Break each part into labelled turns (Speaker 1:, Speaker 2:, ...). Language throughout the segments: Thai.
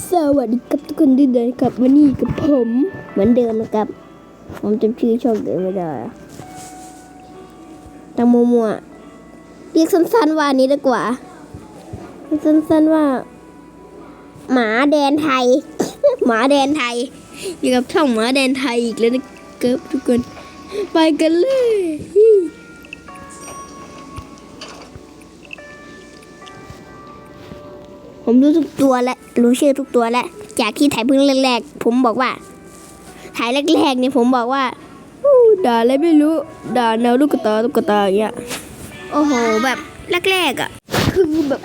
Speaker 1: สวัสดีครับทุกคนที่เดินกับวันนี้กับผมเหมือนเดิมนะครับ ผมจำชื่อช่องเดิมไม่ได้ตังโมมัวเรียกสั้นๆว่านี้ดีกว่าเรียกสั้นๆว่า หมาแดนไทย หมาแดนไทยอยู่กับช่องหมาแดนไทยอีกแล้วนะครับทุกคน ไปกันเลย ผมรู้ทุกตัวและรู้ชื่อทุกตัวแล้วจากที่ถ่ายเพิ่งแรกๆผมบอกว่า ถ่ายแรกๆเนี่ยผมบอกว่าด่าอะไรไม่รู้ด่าแนวลูกตาลูกตาอย่างเงี้ยโอ้โหแบบแรกๆอะคือแบบ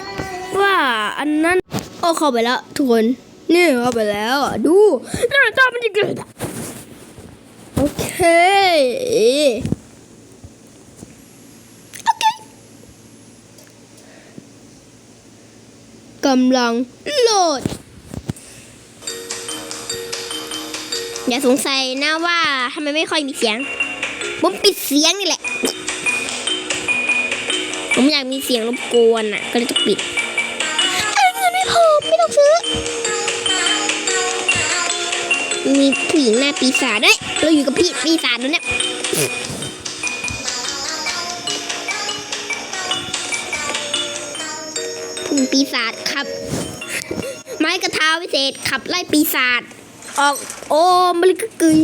Speaker 1: ว่าอันนั้นโอ้เข้าไปแล้วทุกคนนี่เข้าไปแล้วอะดูหน้าตามันจะเกิดโอเคโอเค กำลังโหลด อย่าสงสัยนะว่าทำไมไม่ค่อยมีเสียง ผมปิดเสียงนี่แหละ ผมอยากมีเสียงรบกวนอะ ก็เลยต้องปิดเอ้ยเงินไม่พอไม่ต้องซื้อ มีผู้หญิงหน้าปีศาจด้วยเราอยู่กับพี่ปีศาจแล้วเนี่ย ปีศาจครับ ไม้กระทาวิเศษขับไล่ปีศาจออกโอ้มันเลยกกึย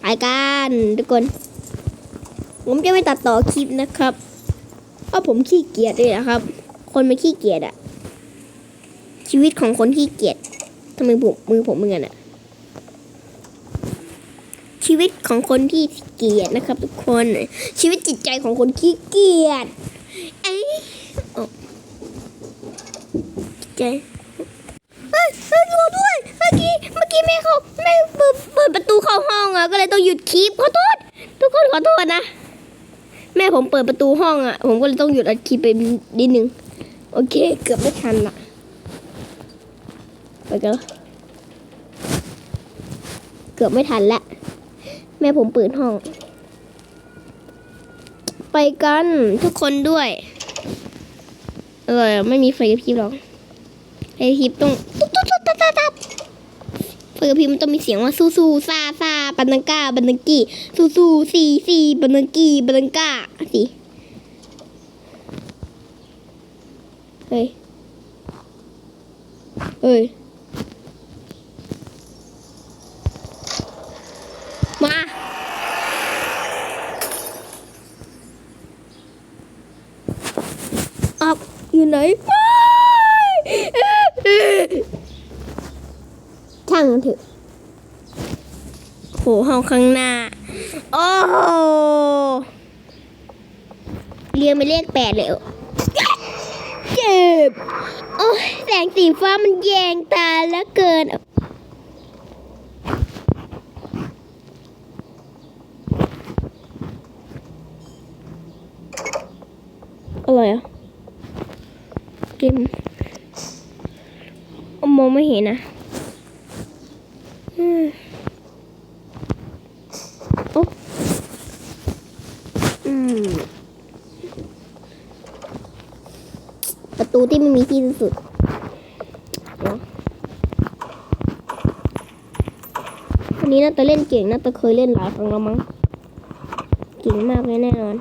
Speaker 1: ไปกันทุกคน ผมจะไม่ตัดต่อคลิปนะครับเพราะผมขี้เกียจเลยนะครับ คนไม่ขี้เกียจอะชีวิตของคนขี้เกียจทำไมผมมือผมเหมือนกันอะชีวิตของคนที่เกียจนะครับ ทุกคนชีวิตจิตใจของคนขี้เกียจเอ้ยโอ้จิต ใจเฮ้ยเฮ้ยรอด้วย เมื่อกี้ เมื่อกี้แม่เขาแม่เปิดเปิดประตูเข้าห้องอะ ก็เลยต้องหยุดคลิปขอโทษ ทุกคนขอโทษนะ แม่ผมเปิดประตูห้องอะ ผมก็เลยต้องหยุดอัดคลิปไปนิดนึง โอเค เกือบไม่ทันละไปกันเกือบไม่ทันละ แม่ผมเปิดห้อง ไปกันทุกคนด้วย เออ ไม่มีไฟกระพริบหรอก ไฟกระพริบต้องตุ๊บตุ๊บตุ๊บตับตับตับไฟกระพริบมันต้องมีเสียงว่าสู้สู้ซาซาบันังกาบันังกีสู้สู้ซีซีบันังกีบันังกาสิเฮ้ยเฮ้ยมาออกอยู่ไหน ช่างมันเถอะโหห้องข้างหน้า โอ้โหเรียงไปเลขแปดเลยเจ็บ โอ้ยแสงสีฟ้ามันแยงตาแล้วเกินอะไรอะเกมม องไม่เห็นนะอืมโอ๊ะอืมประตูที่ไม่มีที่สุดเดี๋ยววันนี้น่าจะเล่นเก่งน่าจะเคยเล่นหลายครั้งแล้วมั้งเก่งมากเลยแน่นอน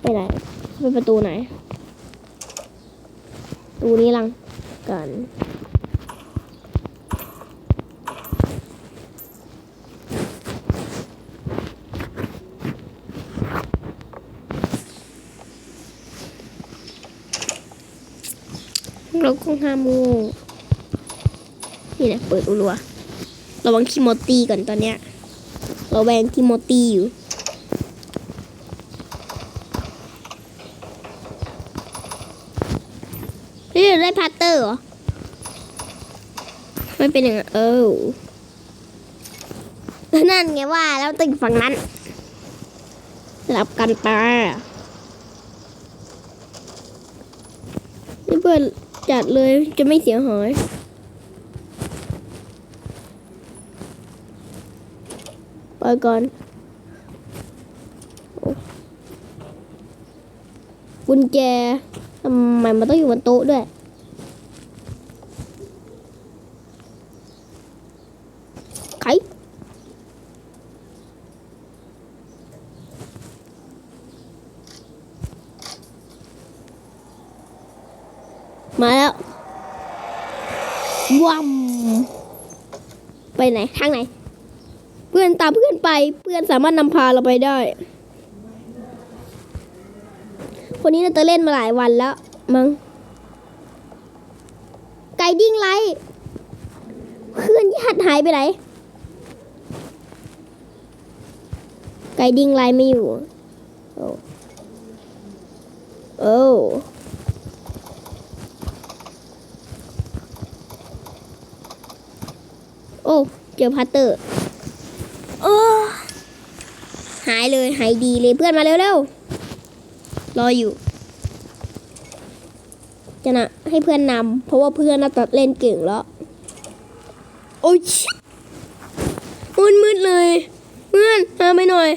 Speaker 1: ไปไหนไปประตูไหน ตูนี้ลังกันเราคงห้าโมงนี่นะเปิดรัวระวังคิโมตีก่อนตอนเนี้ยเราแวงคิโมตีอยู่ นี่เราได้พัตเตอร์เหรอ เป็นอย่างนั้นเออนั่นไงว่าแล้วตึงฝั่งนั้นสลับกันไปนี่เพื่อจัดเลยจะไม่เสียหายไปก่อนกุญแจทำไมมันต้องอยู่บนโต๊ะด้วย ไขมาแล้ววัม ไปไหน ทางไหน เพื่อนตามเพื่อนไป เพื่อนสามารถนำพาเราไปได้ คนนี้น่าจะเล่นมาหลายวันแล้ว มั้งไกดิ้งไลท์เพื่อนญาติหายไปไหน ไกดิ้งไลท์ไม่อยู่ โอ้โอ้ อ้เจอพัตเตอร์โอ้หายเลยหายดีเลยเพื่อนมาเร็วๆรออยู่ จะนะให้เพื่อนนำเพราะว่าเพื่อนน่าจะเล่นเก่งแล้ว โอ้ยมืดมืดเลย เพื่อนมาไปหน่อย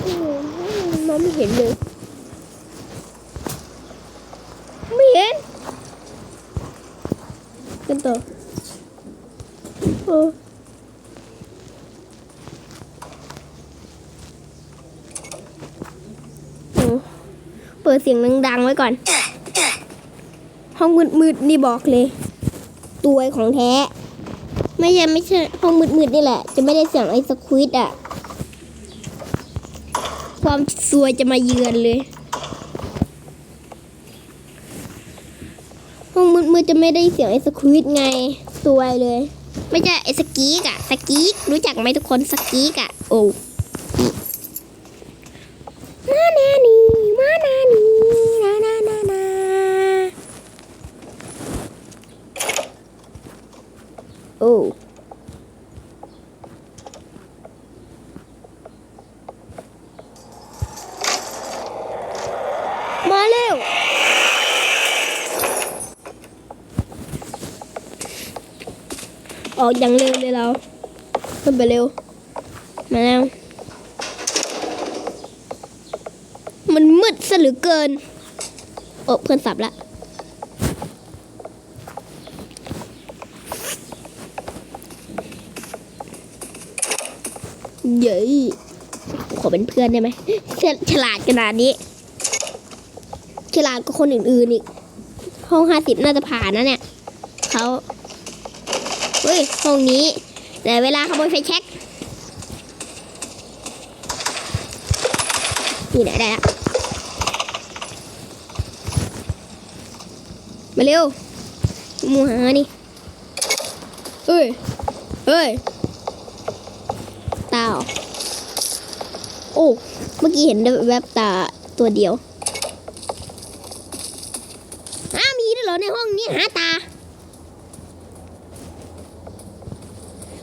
Speaker 1: โอ้ยมองไม่เห็นเลย ไม่ เห็นกันต่อเออโอ้เปิดเสียงดังๆไว้ก่อน ห้องมืดๆนี่บอกเลย ตัวของแท้ ไม่ใช่ไม่ใช่ห้องมืดๆนี่แหละ จะไม่ได้เสียงไอ้สควิดอะความซวยจะมาเยือนเลย ห้องมืดๆจะไม่ได้เสียงไอ้สควิดไงสวยเลย ไม่ใช่ไอ้สกีกอะสกีกรู้จักไหมทุกคนสกีกอะโอ้มานานีมานานีนานานานาโอ้มาเร็ว ออกอย่างเร็วเลยเรา ขึ้นไปเร็ว มาแล้ว มันมืดซะเหลือเกิน โอ้เพื่อนสับละ เย้ยขอเป็นเพื่อนได้ไหมฉฉลาดขนาดนี้ ฉลาดกว่าคนอื่นๆอีก ห้องห้าสิบน่าจะผ่านนะเนี่ย ห้องนี้แต่เวลาขโมยไฟแช็กนี่ได้ได้ละมาเร็วมูหานี่เอ้ยเอ้ยตาเหรอโอ้เมื่อกี้เห็นแวบตาตัวเดียวอ้ามีด้วยเหรอในห้องนี้หาตา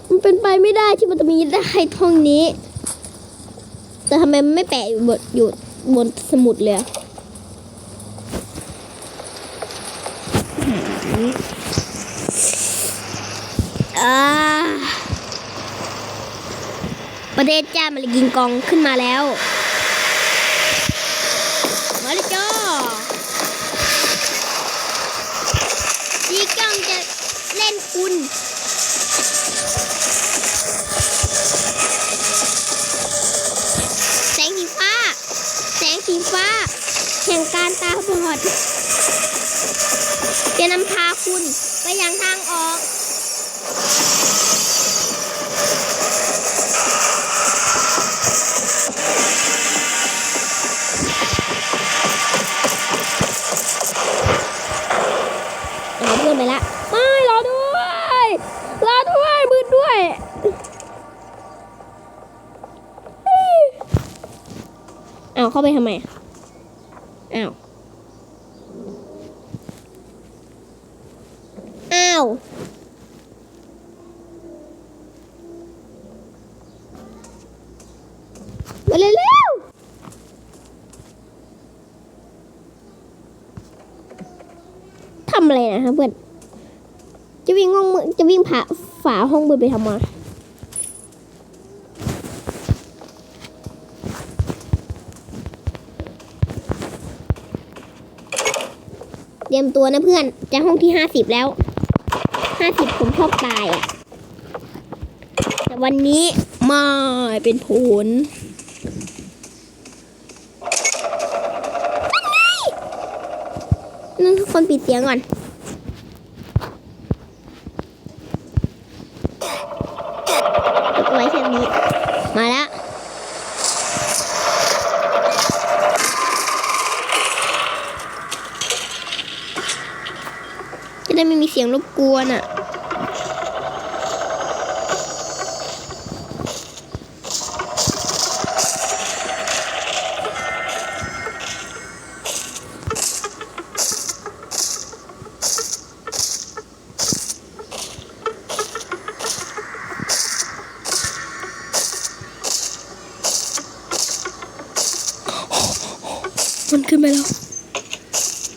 Speaker 1: มัน เป็นไปไม่ได้ที่มันจะมีได้ห้องนี้ แต่ทำไมมันไม่แปะอยู่บนอยู่บนสมุดเลยอะประเทศจ้ามันกินกองขึ้นมาแล้ว มาเลยจ้าจีกองจะเล่นคุณ แสงสีฟ้า แสีฟ้า แห่งการตาบอดจะนำพาคุณไปยังทางออกเอาเพื่อนไปละ ไม่รอด้วย รอด้วยมืดด้วย อาเข้าไปทำไมอ้าวอ้าวมาเร็วๆทำอะไรนะครับเพื่อนจะวิ่งห้องมืดจะวิ่งผ่าฝาห้องมืดไปทำไม เตรียมตัวนะเพื่อน จะห้องที่ห้าสิบแล้วห้าสิบผมชอบตายอะ แต่วันนี้ไม่เป็นผลนั่นคือคนปิดเสียงก่อน กดไว้แค่นี้ มาแล้ว จะ ได้ไม่มีเสียงรบกวนอะมันขึ้นไปแล้ว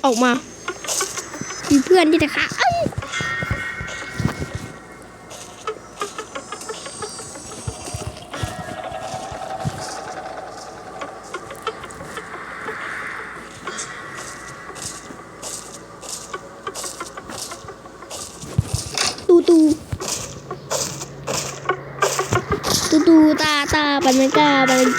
Speaker 1: ออกมา มีเพื่อนที่จะฆ่า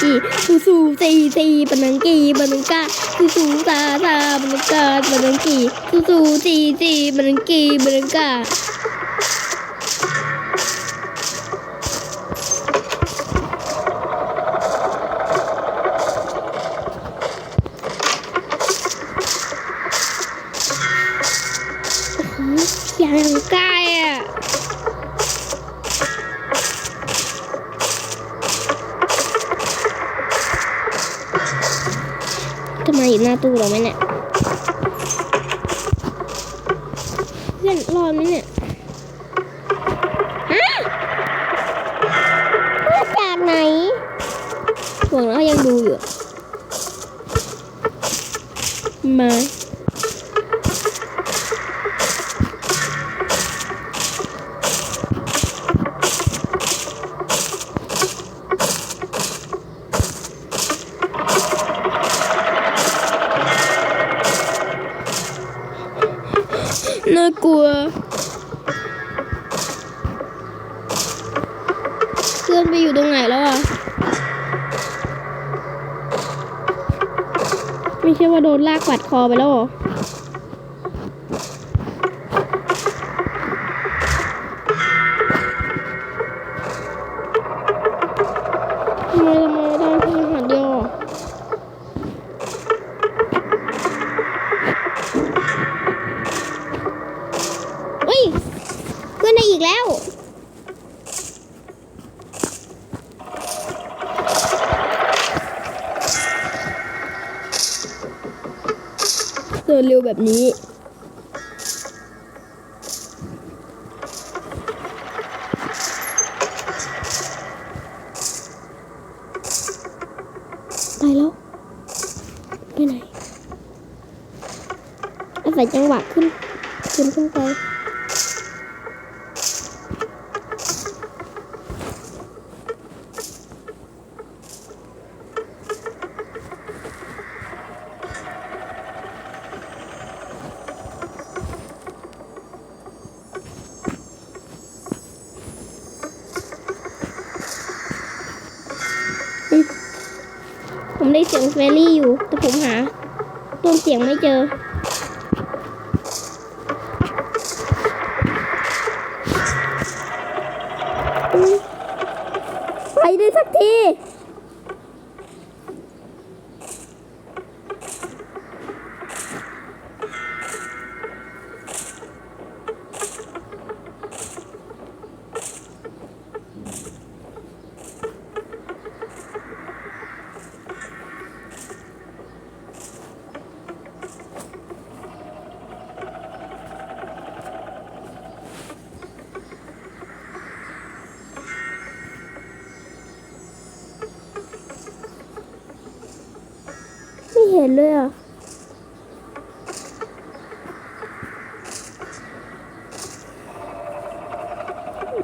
Speaker 1: จีสูสูซีซีปันังกีปันังกาสูสูตาตาปันังกาปันังกีสูสูซีซีปันังกีปันังกาาอยู่หน้าตู้เราไหมเนี่ยเพื่อนรอดไหมเนี่ยฮะมาจากไหนห่วงแล้วยังดูอยู่มา ไม่ใช่ว่าโดนลากปัดคอไปแล้วเหรอ เดินเร็วแบบนี้ ไปแล้ว ไปไหนอาศัยจังหวะขึ้น ขึ้นขึ้นไป ได้เสียงเฟรรี่อยู่ แต่ผมหาต้นเสียงไม่เจอ ห็นเลยอะ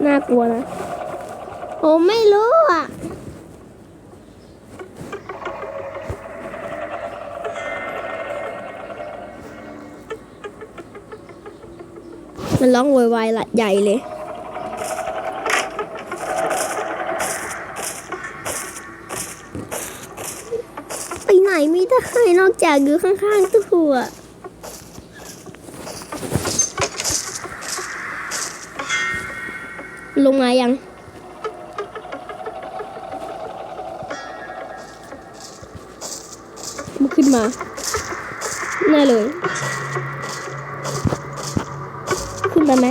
Speaker 1: น่ากลัวนะผมไม่รู้อะมันร้องโวยวายละใหญ่เลย ไปไหนไม่ได้ นอกจากอยู่ข้างๆตู้อะลงมายังมันขึ้นมาแน่เลย ขึ้นไปไหม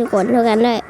Speaker 1: ทุกคนเท่ากันเลยบาย